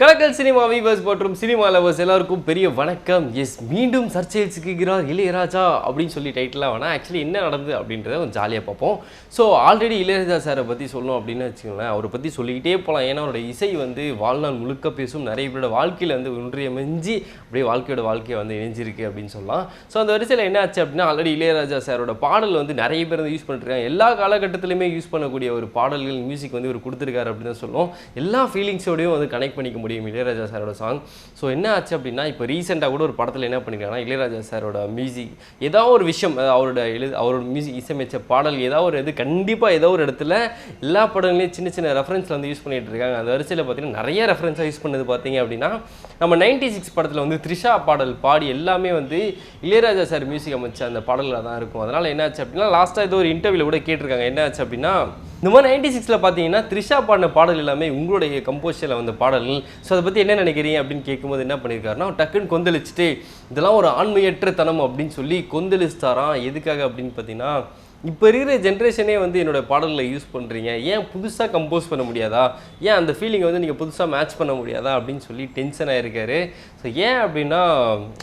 Kalakkal cinema viewers மற்றும் cinema lovers எல்லாருக்கும் பெரிய வணக்கம். எஸ் மீண்டும் சர்ச்சையில் சிக்குகிறார் இளையராஜா அப்படின்னு சொல்லி டைட்டிலாக வேணால் ஆக்சுவலி என்ன நடந்தது அப்படின்றத கொஞ்சம் ஜாலியாக பார்ப்போம். ஸோ ஆல்ரெடி இளையராஜா சாரை பற்றி சொல்லணும் அப்படின்னு வச்சுக்கோங்களேன். அவரை பற்றி சொல்லிக்கிட்டே போகலாம் ஏன்னா அவரோட இசை வந்து வாழ்நாள் முழுக்க பேசும். நிறைய பேரோட வாழ்க்கையில் வந்து ஒன்றியமைஞ்சு அப்படியே வாழ்க்கையோட வாழ்க்கையை வந்து இணைஞ்சிருக்கு அப்படின்னு சொல்லலாம். ஸோ அந்த வரிசையில் என்ன ஆச்சு அப்படின்னா ஆல்ரெடி இளையராஜா சாரோட பாடல் வந்து நிறைய பேர் வந்து யூஸ் பண்ணிருக்காங்க எல்லா காலகட்டத்திலையுமே யூஸ் பண்ணக்கூடிய ஒரு பாடல்கள் மியூசிக் வந்து இவர் கொடுத்துருக்காரு அப்படின்னு தான் சொல்லுவோம். எல்லா ஃபீலிங்ஸோடையும் வந்து கனெக்ட் பண்ணிக்க முடியும். இளையராஜா சாரோட சாங் ஸோ என்ன ஆச்சு அப்படின்னா இப்போ ரீசெண்டாக கூட ஒரு படத்தில் என்ன பண்ணிருக்காங்கன்னா இளையராஜா சாரோட மியூசிக் ஏதாவது ஒரு விஷயம் அவரோட எழு அவரோட மியூசிக் இசையமைச்ச பாடல் ஏதாவது ஒரு இது கண்டிப்பாக ஏதோ ஒரு இடத்துல எல்லா படங்களையும் சின்ன சின்ன ரெஃபரன்ஸில் வந்து யூஸ் பண்ணிட்டு இருக்காங்க. அந்த வரிசையில் பார்த்தீங்கன்னா நிறைய ரெஃபரன்ஸாக யூஸ் பண்ணது பார்த்தீங்க அப்படின்னா நம்ம நைன்டி சிக்ஸ் படத்தில் வந்து த்ரிஷா பாடல் பாடி எல்லாமே வந்து இளையராஜா சார் மியூசிக் அமைச்ச அந்த பாடல்களாக தான் இருக்கும். அதனால் என்னாச்சு அப்படின்னா லாஸ்ட்டாக ஏதோ ஒரு இன்டர்வியூவில் கூட கேட்டிருக்காங்க. என்ன ஆச்சு அப்படின்னா இந்த மாதிரி நைன்டி சிக்ஸில் பார்த்தீங்கன்னா த்ரிஷா பாடின பாடல் எல்லாமே உங்களுடைய கம்போஸில் வந்த பாடல்கள் ஸோ அதை பற்றி என்ன நினைக்கிறீங்க அப்படின்னு கேட்கும்போது என்ன பண்ணியிருக்காருன்னா டக்குன்னு கொந்தளிச்சுட்டு இதெல்லாம் ஒரு ஆண்மையற்ற தனம் அப்படின்னு சொல்லி கொந்தளிச்சுட்டாராம் எதுக்காக அப்படின்னு பார்த்தீங்கன்னா இப்போ இருக்கிற ஜென்ரேஷனே வந்து என்னோட பாடல்களை யூஸ் பண்ணுறீங்க ஏன் புதுசாக கம்போஸ் பண்ண முடியாதா? ஏன் அந்த ஃபீலிங்கை வந்து நீங்கள் புதுசாக மேட்ச் பண்ண முடியாதா? அப்படின்னு சொல்லி டென்ஷன் ஆகிருக்காரு ஸோ ஏன் அப்படின்னா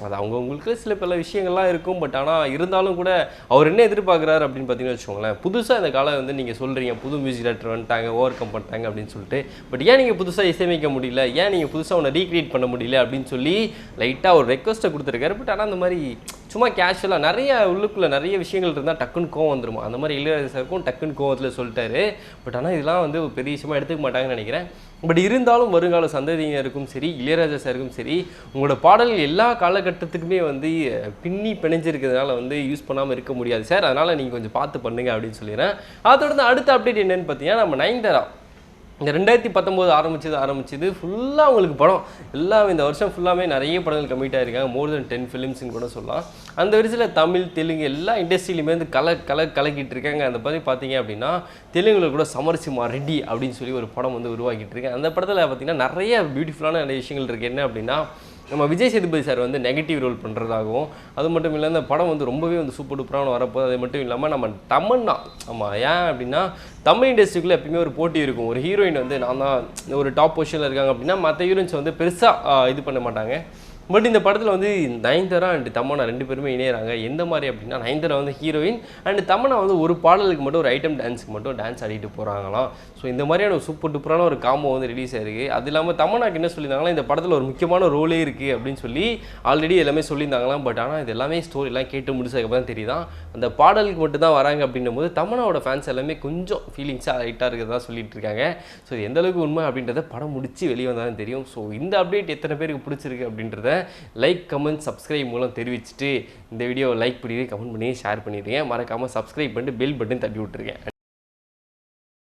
அது அவங்கவுங்களுக்கு சில பல விஷயங்கள்லாம் இருக்கும். பட் ஆனால் இருந்தாலும் கூட அவர் என்ன எதிர்பார்க்குறாரு அப்படின்னு பார்த்தீங்கன்னு வச்சுக்கோங்களேன். புதுசாக இந்த காலம் வந்து நீங்கள் சொல்கிறீங்க புது மியூசிக் டேரக்டர் வந்துட்டாங்க ஓவர் கம் பண்ணிட்டாங்க அப்படின்னு சொல்லிட்டு. பட் ஏன் நீங்கள் புதுசாக இசையமைக்க முடியல? ஏன் நீங்கள் புதுசாக ஒன்று ரீக்ரியேட் பண்ண முடியல? அப்படின்னு சொல்லி லைட்டாக ஒரு ரெக்வஸ்ட்டை கொடுத்துருக்காரு. பட் ஆனால் அந்த மாதிரி சும்மா கேஷுவலாக நிறைய உள்ளுக்குள்ளே நிறைய விஷயங்கள் இருந்தால் டக்குன்னு கோவம் வந்துருமா? அந்த மாதிரி இளையராஜா சாருக்கும் டக்குன்னு கோவத்தில் சொல்லிட்டாரு. பட் ஆனால் இதெல்லாம் வந்து ஒரு பெரிய விஷயமா எடுத்துக்க மாட்டாங்கன்னு நினைக்கிறேன். பட் இருந்தாலும் வருங்கால சந்ததியினருக்கும் சரி இளையராஜா சாருக்கும் சரி உங்களோட பாடல்கள் எல்லா காலகட்டத்துக்குமே வந்து பின்னி பிணைஞ்சிருக்கிறதுனால வந்து யூஸ் பண்ணாமல் இருக்க முடியாது. சார் அதனால் நீங்கள் கொஞ்சம் பார்த்து பண்ணுங்க அப்படின்னு சொல்லிடுறேன். அதை தொடர்ந்து அடுத்த அப்டேட் என்னென்னு பார்த்தீங்கன்னா நம்ம நயன்தாரா இந்த ரெண்டாயிரத்தி பத்தொம்போது ஆரம்பிச்சது ஆரம்பிச்சது ஃபுல்லாக உங்களுக்கு படம். எல்லாம் இந்த வருஷம் ஃபுல்லாமே நிறைய படங்கள் கம்மிட் ஆயிருக்காங்க. மோர் தென் டென் ஃபிலிம்ஸ்னு கூட சொல்லலாம். அந்த வரிசையில் தமிழ் தெலுங்கு எல்லா இண்டஸ்ட்ரியிலுமே வந்து கல கல கலக்கிட்டு இருக்காங்க. அந்த மாதிரி பார்த்தீங்க அப்படின்னா தெலுங்குல கூட சமரசிம்மா ரெட்டி அப்படின்னு சொல்லி ஒரு படம் வந்து உருவாக்கிட்டு இருக்கேன் அந்த படத்தில் பார்த்தீங்கன்னா நிறைய பியூட்டிஃபுல்லான நிறைய விஷயங்கள் இருக்குது என்ன அப்படின்னா நம்ம விஜய் சேதுபதி சார் வந்து நெகட்டிவ் ரோல் பண்ணுறதாகவும் அது மட்டும் இல்லை இந்த படம் வந்து ரொம்பவே வந்து சூப்பர் டூப்பரான வரப்போகுது. அது மட்டும் இல்லாமல் நம்ம தமன்னா ஆமாம் ஏன் அப்படின்னா தமிழ் இண்டஸ்ட்ரிக்குள்ளே எப்பயுமே ஒரு போட்டி இருக்கும். ஒரு ஹீரோயின் வந்து நான் தான் ஒரு டாப் பொசிஷனில் இருக்காங்க அப்படின்னா மற்ற ஹீரோயின்ஸ் வந்து பெருசாக இது பண்ண மாட்டாங்க. பட் இந்த படத்தில் வந்து நயன்தாரா அண்ட் தமன்னா ரெண்டு பேருமே இணையறாங்க. எந்த மாதிரி அப்படின்னா நயன்தாரா வந்து ஹீரோயின் அண்ட் தமன்னா வந்து ஒரு பாடலுக்கு மட்டும் ஒரு ஐட்டம் டான்ஸுக்கு மட்டும் டான்ஸ் ஆடிட்டு போகிறாங்களாம் ஸோ இந்த மாதிரியான சூப்பர் டூப்பரான ஒரு காம்போ வந்து ரிலீஸ் ஆயிருக்கு. அது இல்லாமல் தமன்னாக்கு என்ன சொல்லியிருந்தாங்கன்னா இந்த படத்தில் ஒரு முக்கியமான ரோலே இருக்குது அப்படின்னு சொல்லி ஆல்ரெடி எல்லாமே சொல்லியிருந்தாங்களாம். பட் ஆனால் இது எல்லாமே ஸ்டோரிலாம் கேட்டு முடிச்சதுக்கப்புறம் தான் தெரியுதான் அந்த பாடலுக்கு மட்டும் தான் வராங்க அப்படின்னும் போது தமனாவோட ஃபேன்ஸ் எல்லாமே கொஞ்சம் ஃபீலிங்ஸாக லைட்டாக இருக்கிறதா சொல்லிட்டு இருக்காங்க. ஸோ எந்தளவுக்கு எந்த அளவுக்கு உண்மை அப்படின்றத படம் முடிச்சு வெளியே வந்தாலும் தெரியும். ஸோ இந்த அப்டேட் எத்தனை பேருக்கு பிடிச்சிருக்கு அப்படின்றத லைக் கமெண்ட் சப்ஸ்கிரைப் மூலம் தெரிவிச்சுட்டு இந்த வீடியோ லைக் பண்ணி கமெண்ட் பண்ணி ஷேர் பண்ணிடுங்க. மறக்காமல் சப்ஸ்கிரைப் பண்ணிட்டு பெல் பட்டன் தட்டி விட்டுருக்கேன்